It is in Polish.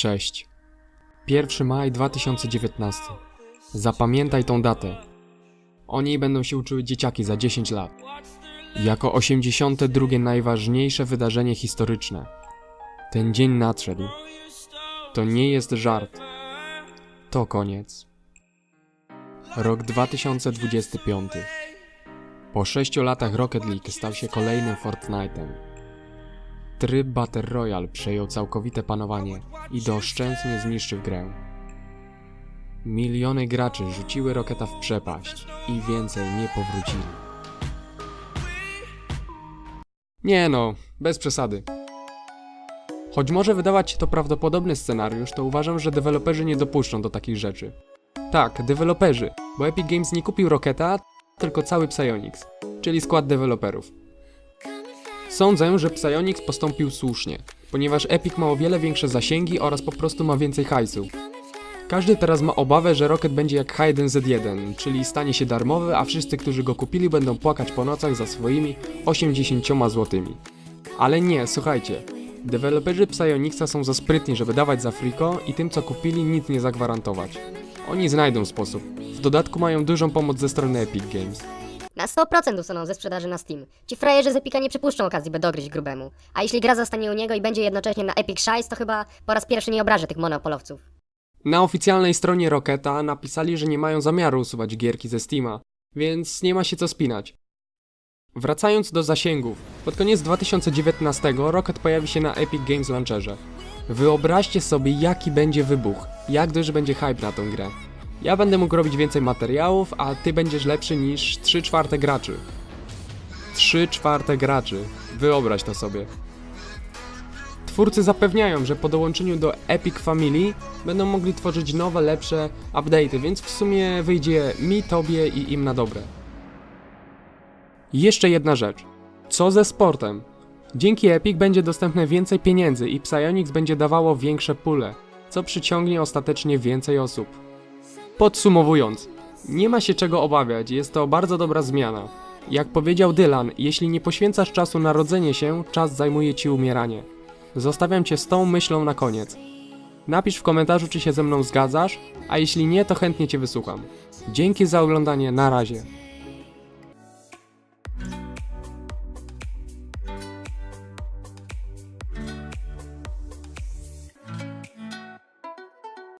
Cześć. 1 maj 2019. Zapamiętaj tą datę. O niej będą się uczyły dzieciaki za 10 lat. Jako 82 najważniejsze wydarzenie historyczne. Ten dzień nadszedł. To nie jest żart. To koniec. Rok 2025. Po 6 latach Rocket League stał się kolejnym Fortnite'em. Tryb Battle Royale przejął całkowite panowanie i doszczętnie zniszczył grę. Miliony graczy rzuciły Rocketa w przepaść i więcej nie powrócili. Nie no, bez przesady. Choć może wydawać się to prawdopodobny scenariusz, to uważam, że deweloperzy nie dopuszczą do takich rzeczy. Tak, deweloperzy, bo Epic Games nie kupił Rocketa, tylko cały Psyonix, czyli skład deweloperów. Sądzę, że Psyonix postąpił słusznie, ponieważ Epic ma o wiele większe zasięgi oraz po prostu ma więcej hajsu. Każdy teraz ma obawę, że Rocket będzie jak H1Z1, czyli stanie się darmowy, a wszyscy, którzy go kupili będą płakać po nocach za swoimi 80 złotymi. Ale nie, słuchajcie. Deweloperzy Psyonixa są za sprytni, żeby dawać za friko i tym co kupili nic nie zagwarantować. Oni znajdą sposób. W dodatku mają dużą pomoc ze strony Epic Games. Na 100% usuną ze sprzedaży na Steam. Ci frajerzy z Epika nie przypuszczą okazji, by dogryźć grubemu. A jeśli gra zostanie u niego i będzie jednocześnie na Epic Shice, to chyba po raz pierwszy nie obrażę tych monopolowców. Na oficjalnej stronie Rocketa napisali, że nie mają zamiaru usuwać gierki ze Steama, więc nie ma się co spinać. Wracając do zasięgów, pod koniec 2019 Rocket pojawi się na Epic Games Launcherze. Wyobraźcie sobie jaki będzie wybuch, jak duży będzie hype na tą grę. Ja będę mógł robić więcej materiałów, a ty będziesz lepszy niż 3 czwarte graczy. 3 czwarte graczy. Wyobraź to sobie. Twórcy zapewniają, że po dołączeniu do Epic Family będą mogli tworzyć nowe, lepsze update'y, więc w sumie wyjdzie mi, tobie i im na dobre. Jeszcze jedna rzecz. Co ze sportem? Dzięki Epic będzie dostępne więcej pieniędzy i Psyonix będzie dawało większe pule, co przyciągnie ostatecznie więcej osób. Podsumowując, nie ma się czego obawiać, jest to bardzo dobra zmiana. Jak powiedział Dylan, jeśli nie poświęcasz czasu na rodzenie się, czas zajmuje ci umieranie. Zostawiam cię z tą myślą na koniec. Napisz w komentarzu, czy się ze mną zgadzasz, a jeśli nie, to chętnie cię wysłucham. Dzięki za oglądanie, na razie.